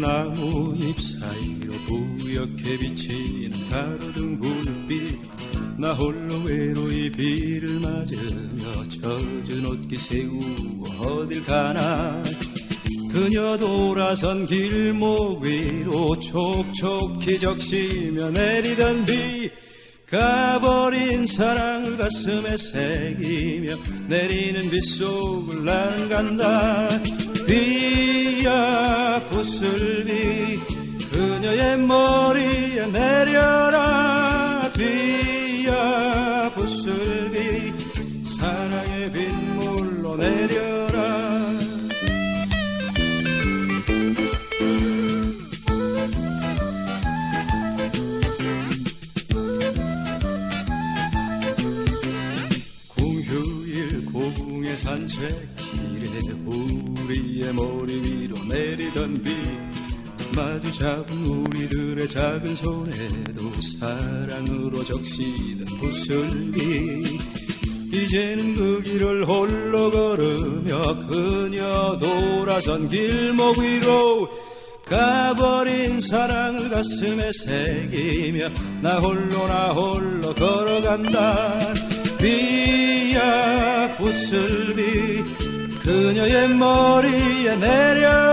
나뭇잎 사이로 뿌옇게 비치는 다르던 굴빛. 나 홀로 외로이 비를 맞으며 젖은 옷기 세우고 어딜 가나. 그녀 돌아선 길목 위로 촉촉히 적시며 내리던 비. 가버린 사랑을 가슴에 새기며 내리는 빗속을 나는 간다 부슬비 그녀의 머리에 내려라. 비야 부슬비 사랑의 빗물로 내려 산책길에 우리의 머리 위로 내리던 비 마주 잡은 우리들의 작은 손에도 사랑으로 적시던 부슬비 이제는 그 길을 홀로 걸으며 그녀 돌아선 길목 위로 가버린 사랑을 가슴에 새기며 나 홀로 나 홀로 걸어간다 비야 부슬비 그녀의 머리에 내려